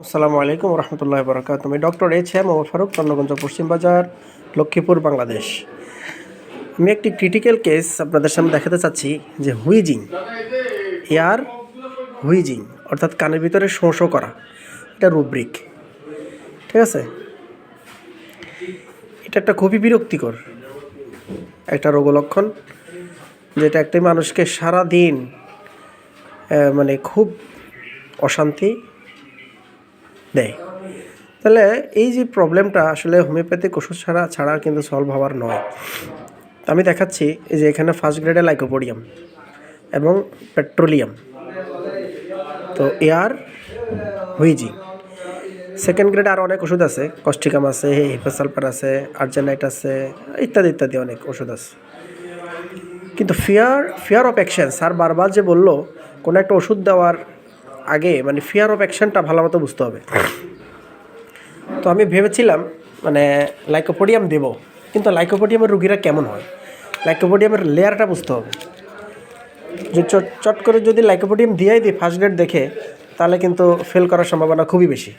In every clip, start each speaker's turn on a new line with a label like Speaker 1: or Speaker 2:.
Speaker 1: আসসালামু আলাইকুম রহমতুল্লাহ বরকাত আমি doctor H M Omar Faruk, Chandraganj পশ্চিম বাজার লক্ষ্মীপুর, বাংলাদেশ। আমি একটি ক্রিটিক্যাল কেস আপনাদের সামনে দেখাতে চাচ্ছি যে হুইজিং এয়ার হুইজিং অর্থাৎ কানের ভিতরে শোঁ শোঁ করা, এটা রুব্রিক, ঠিক আছে? এটা একটা খুবই বিরক্তিকর একটা রোগলক্ষণ, যেটা একটি মানুষকে সারা দিন মানে খুব অশান্তি দেয় তাহলে এই যে প্রবলেমটা আসলে হোমিওপ্যাথিক ওষুধ ছাড়া ছাড়া কিন্তু সলভ হওয়ার নয়। আমি দেখাচ্ছি এই যে এখানে ফার্স্ট গ্রেডে লাইকোপোডিয়াম এবং পেট্রোলিয়াম তো এয়ার হুইজি সেকেন্ড গ্রেডে আরও অনেক ওষুধ আছে কস্টিকাম আছে, হিপোসালফার আছে, আর্জেনাইট আছে, ইত্যাদি ইত্যাদি অনেক ওষুধ আছে। কিন্তু fear fear of action sir বারবার যে বলল, কোনো একটা ওষুধ দেওয়ার আগে মানে ফিয়ার অফ অ্যাকশনটা ভালো মতো বুঝতে হবে। তো আমি ভেবেছিলাম মানে লাইকোপোডিয়াম দেব, কিন্তু লাইকোপোডিয়ামের রুগীরা কেমন হয়? লাইকোপোডিয়ামের লেয়ারটা বুঝতে হবে। যে চট করে যদি লাইকোপোডিয়াম দিয়েই দিই ফার্স্ট গ্রেড দেখে, তাহলে কিন্তু ফেল করার সম্ভাবনা খুবই বেশি।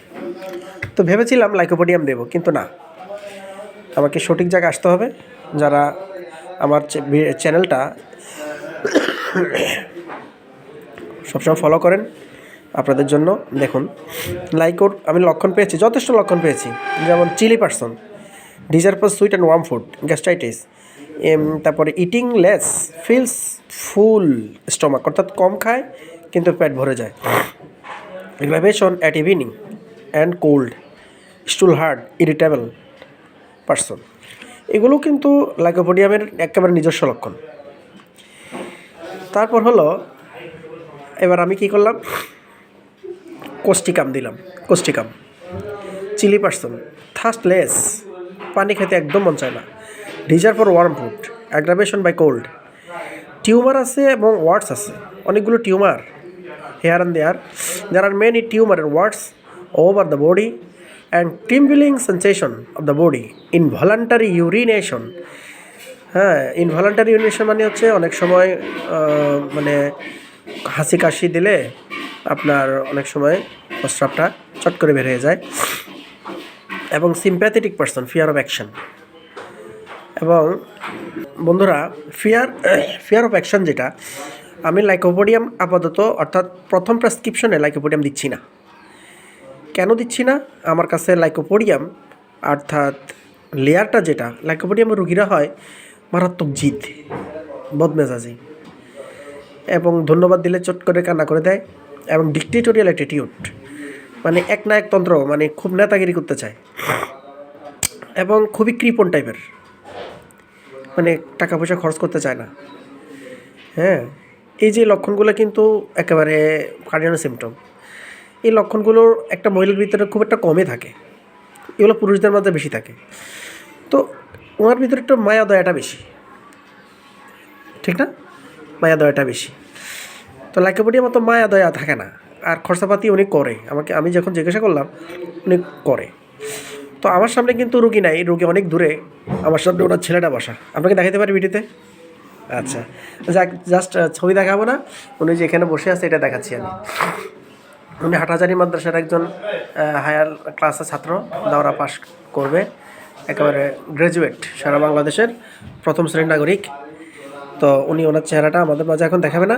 Speaker 1: তো ভেবেছিলাম লাইকোপোডিয়াম দেব, কিন্তু না। আমাকে সঠিক জায়গায় আসতে হবে। যারা আমার চ্যানেলটা সবসময় ফলো করেন। আপনাদের জন্য। দেখুন লাইকোর আমি লক্ষণ পেয়েছি, যথেষ্ট লক্ষণ পেয়েছি। যেমন chilly person desire for sweet and warm food gastritis তারপরে eating less feels full stomach অর্থাৎ কম খায়, কিন্তু পেট ভরে যায়। Aggravation at evening and cold stool hard irritable person এগুলো কিন্তু লাইকোপোডিয়ামের একেবারে নিজস্ব লক্ষণ। তারপর হলো, এবার আমি কি করলাম? কোস্টিকাম দিলাম কোস্টিকাম চিলি পার্সন থার্স্টলেস পানি খেতে একদম মন চায় না। Desire for warm food, aggravation by cold. Tumour আছে এবং ওয়ার্ডস আছে, অনেকগুলো tumour. Here and there there are many tumour and warts over the body and trembling sensation of the body involuntary urination হ্যাঁ ইনভলান্টারি ইউরিনেশন মানে হচ্ছে অনেক সময় মানে হাসি কাশি দিলে আপনার অনেক সময় প্রস্রাবটা চট করে বের হয়ে যায় এবং sympathetic person fear of action এবং বন্ধুরা ফিয়ার ফিয়ার অফ অ্যাকশন যেটা, আমি লাইকোপোডিয়াম আপাতত, অর্থাৎ প্রথম প্রেসক্রিপশনে লাইকোপোডিয়াম দিচ্ছি না। কেন দিচ্ছি না? আমার কাছে লাইকোপোডিয়াম অর্থাৎ লেয়ারটা যেটা লাইকোপোডিয়ামের রুগীরা হয় মারাত্মক জিদ, বদমেজাজি। এবং ধন্যবাদ দিলে চট করে কান্না করে দেয়। এবং ডিকটেটোরিয়াল অ্যাটিটিউড মানে এক না এক তন্ত্র মানে খুব নেতাগিরি করতে চায়। এবং খুবই কৃপণ টাইপের মানে টাকা পয়সা খরচ করতে চায় না। হ্যাঁ এই যে লক্ষণগুলো কিন্তু একেবারে কার্ডিয়ানো সিমটম এই লক্ষণগুলোর একটা মহিলার ভিতরে খুব একটা কমে থাকে। এগুলো পুরুষদের মধ্যে বেশি থাকে। তো ওনার ভিতরে একটু মায়া দয়াটা বেশি। ঠিক না? মায়া দয়াটা বেশি। তো লাইকাপটির মতো মায়া, দয়া থাকে না। আর খরচাপাতি উনি করে। আমাকে, আমি যখন জিজ্ঞাসা করলাম, উনি করে। তো আমার সামনে কিন্তু রুগী নাই। রুগী অনেক দূরে। আমার সামনে ওনার ছেলেটা বসা। আপনাকে দেখাতে পারি ভিডিওতে? আচ্ছা। যাক জাস্ট ছবি দেখাবো না। উনি যে এখানে বসে আছে, এটা দেখাচ্ছি আমি। উনি হাটাজারি মাদ্রাসার একজন হায়ার ক্লাসের ছাত্র। দাওরা পাস করবে। একেবারে গ্র্যাজুয়েট সারা বাংলাদেশের প্রথম শ্রেণির নাগরিক। তো উনি ওনার চেহারাটা আমাদের মাঝে এখন দেখাবে না।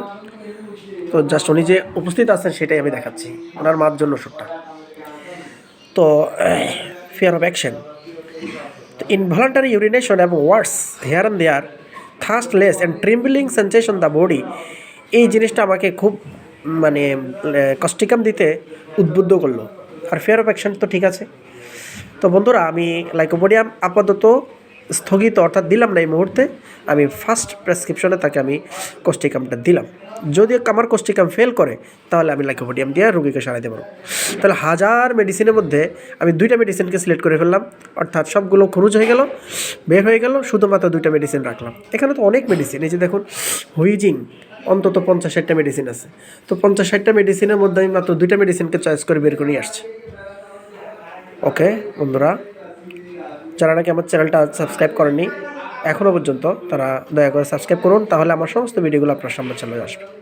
Speaker 1: তো জাস্ট উনি যে উপস্থিত আছেন সেটাই আমি দেখাচ্ছি। ওনার মার জন্য ওষুধটা। তো fear of action involuntary urination এবং warts here and there thirst less and trembling sensation the body এই জিনিসটা আমাকে খুব মানে কস্টিকাম দিতে উদ্বুদ্ধ করল। আর ফেয়ার অফ অ্যাকশন তো ঠিক আছে। তো বন্ধুরা, আমি লাইকোপোডিয়াম আপাতত স্থগিত অর্থাৎ দিলাম না এই মুহূর্তে। আমি ফার্স্ট প্রেসক্রিপশনে তাকে আমি কোস্টিকামটা দিলাম। যদি আমার কোস্টিকাম ফেল করে, তাহলে আমি লাইকোপোডিয়াম দিয়ে রুগীকে সারাইতে পারব তাহলে হাজার মেডিসিনের মধ্যে আমি দুইটা মেডিসিনকে সিলেক্ট করে ফেললাম, অর্থাৎ সবগুলো খরচ হয়ে গেল, বের হয়ে গেল, শুধুমাত্র দুইটা মেডিসিন রাখলাম। এখানে তো অনেক মেডিসিন এই যে দেখুন হুইজিং অন্তত পঞ্চাশ ষাটটা মেডিসিন আছে। তো পঞ্চাশ ষাটটা মেডিসিনের মধ্যে আমি মাত্র দুইটা মেডিসিনকে চয়েস করে বের করে নিয়ে আসছি। ওকে বন্ধুরা, যারা নাকি আমার চ্যানেলটা সাবস্ক্রাইব করেননি এখনও পর্যন্ত তারা দয়া করে সাবস্ক্রাইব করুন, তাহলে আমার সমস্ত ভিডিওগুলো আপনার সামনে চলে আসবে।